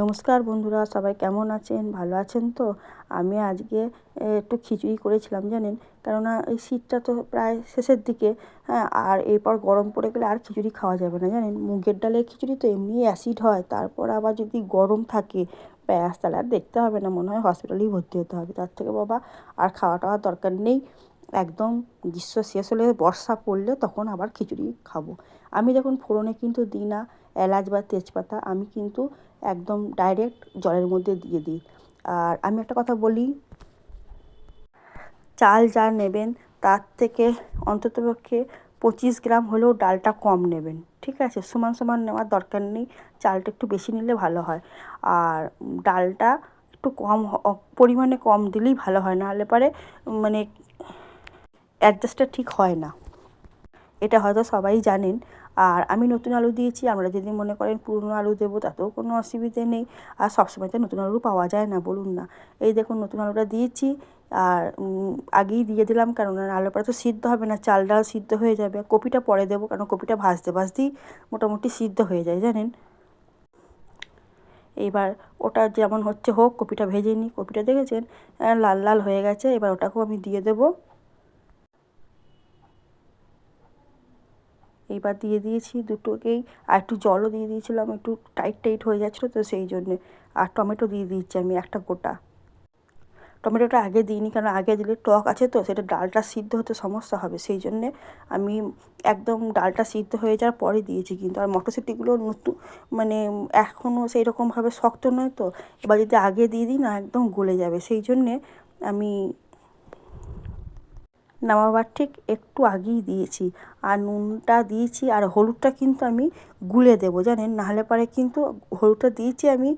নমস্কার বন্ধুরা, সবাই কেমন আছেন? ভালো আছেন তো? আমি আজকে একটু খিচুড়ি করেছিলাম, জানেন? কেননা এই শীতটা তো প্রায় শেষের দিকে হ্যাঁ আর এরপর গরম পড়ে গেলে আর খিচুড়ি খাওয়া যাবে না, জানেন? মুগের ডালের খিচুড়ি তো এমনিই অ্যাসিড হয়, তারপর আবার যদি গরম থাকে, ব্যাস, তাহলে আর দেখতে হবে না, মনে হয় হসপিটালেই ভর্তি হতে হবে, তার থেকে বাবা, আর খাওয়া টাওয়ার দরকার নেই। একদম গ্রীষ্ম শেষ হলে বর্ষা পড়লে তখন আবার খিচুড়ি খাব। আমি দেখুন ফোড়নে কিন্তু দিই না, এলাচ বা তেজপাতা, আমি কিন্তু একদম ডাইরেক্ট জলের মধ্যে দিয়ে দিই। আর আমি একটা কথা বলি, চাল যা নেবেন তার থেকে অন্ততপক্ষে পঁচিশ গ্রাম হলেও ডালটা কম নেবেন, ঠিক আছে? সমান সমান নেওয়ার দরকার নেই, চালটা একটু বেশি নিলে ভালো হয়। আর ডালটা একটু কম পরিমাণে কম দিলেই ভালো হয়, নাহলে পরে মানে অ্যাডজাস্টটা ঠিক হয় না। এটা হয়তো সবাই জানেন। আর আমি নতুন আলু দিয়েছি আমরা যদি মনে করেন পুরনো আলু দেবো, তাতেও কোনো অসুবিধে নেই। আর সবসময় তো নতুন আলু পাওয়া যায় না, বলুন না। এই দেখুন, নতুন আলুটা দিয়েছি। আর আগেই দিয়ে দিলাম কেননা আলুর পরে তো সিদ্ধ হবে না চাল ডাল সিদ্ধ হয়ে যাবে। কপিটা পরে দেবো, কারণ কপিটা ভাজতে ভাজতেই মোটামুটি সিদ্ধ হয়ে যায়, জানেন? এবার ওটা যেমন হচ্ছে হোক, কপিটা ভেজে নিই। কপিটা দেখেছেন? লাল লাল হয়ে গেছে। এবার ওটাকেও আমি দিয়ে দেবো। এইবার দিয়ে দিয়েছি দুটোকেই, আর একটু জলও দিয়ে দিয়েছিলাম, একটু টাইট টাইট হয়ে যাচ্ছিল তো সেই জন্যে। আর টমেটো দিয়ে দিচ্ছি আমি একটা গোটা। টমেটোটা আগে দিইনি, কারণ আগে দিলে টক আছে তো, সেটা ডালটা সিদ্ধ হতে সমস্যা হবে। সেই জন্যে আমি একদম ডালটা সিদ্ধ হয়ে যাওয়ার পরে দিয়েছি কিন্তু। আর মটরশুঁটিগুলো নতুন মানে এখনও সেই রকমভাবে শক্ত নয় তো, এবার যদি আগে দিয়ে দিই না একদম গলে যাবে। সেই জন্যে আমি নামাবার ঠিক একটু আগেই দিয়েছি। আর নুনটা দিয়েছি, আর হলুদটা কিন্তু আমি গুলে দেবো, জানেন? নাহলে পরে কিন্তু হলুদটা দিয়েছি আমি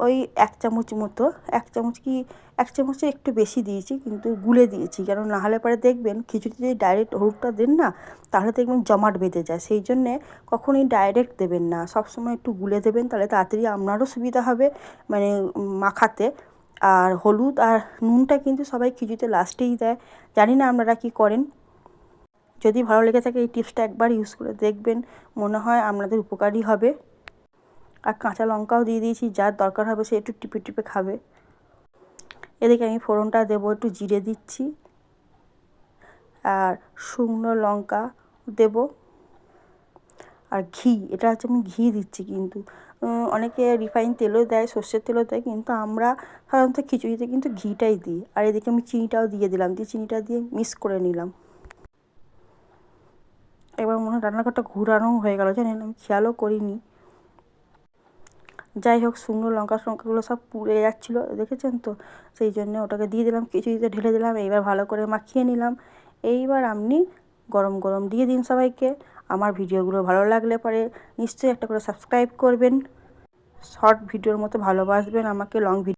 ওই এক চামচ মতো, এক চামচ কি, এক চামচের একটু বেশি দিয়েছি, কিন্তু গুলে দিয়েছি। কারণ নাহলে পরে দেখবেন খিচুড়িতে যদি ডাইরেক্ট হলুদটা দেন না, তাহলে দেখবেন জমাট বেঁধে যায়। সেই জন্যে কখনোই ডাইরেক্ট দেবেন না। সবসময় একটু গুলে দেবেন, তাহলে তাড়াতাড়ি আপনারও সুবিধা হবে মানে মাখাতে। আর হলুদ আর নুনটা কিন্তু সবাই খিচুড়িতে লাস্টেই দেয়। জানি না আপনারা কী করেন। যদি ভালো লেগে থাকে এই টিপসটা একবার ইউজ করে দেখবেন, মনে হয় আপনাদের উপকারী হবে। আর কাঁচা লঙ্কাও দিয়ে দিয়েছি, যার দরকার হবে সে একটু টিপে টিপে খাবে। এদিকে আমি ফোড়নটা দেবো, একটু জিরে দিচ্ছি। আর শুকনো লঙ্কা দেবো। আর ঘি, এটা হচ্ছে আমি ঘি দিচ্ছি কিন্তু। অনেকে রিফাইন তেলও দেয়, সর্ষের তেলও দেয়, কিন্তু আমরা সাধারণত খিচুড়িতে কিন্তু ঘিটাই দিই। আর এদিকে আমি চিনিটাও দিয়ে দিলাম, দিয়ে চিনিটা দিয়ে মিক্স করে নিলাম। এবার মনে হয় রান্নাঘরটা ঘুরানো হয়ে গেল, জানেন? আমি খেয়ালও করিনি। যাই হোক, শুকনো লঙ্কা টঙ্কাগুলো সব পুড়ে যাচ্ছিল, দেখেছেন তো? সেই জন্য ওটাকে দিয়ে দিলাম, খিচুড়িতে ঢেলে দিলাম, এইবার ভালো করে মাখিয়ে নিলাম। এইবার আপনি গরম গরম দিয়ে দিন সবাইকে। আমার ভিডিওগুলো ভালো লাগলে পরে নিশ্চয়ই একটা করে সাবস্ক্রাইব করবেন। শর্ট ভিডিওর মতো ভালোবাসবেন, আমাকে লং ভিডিও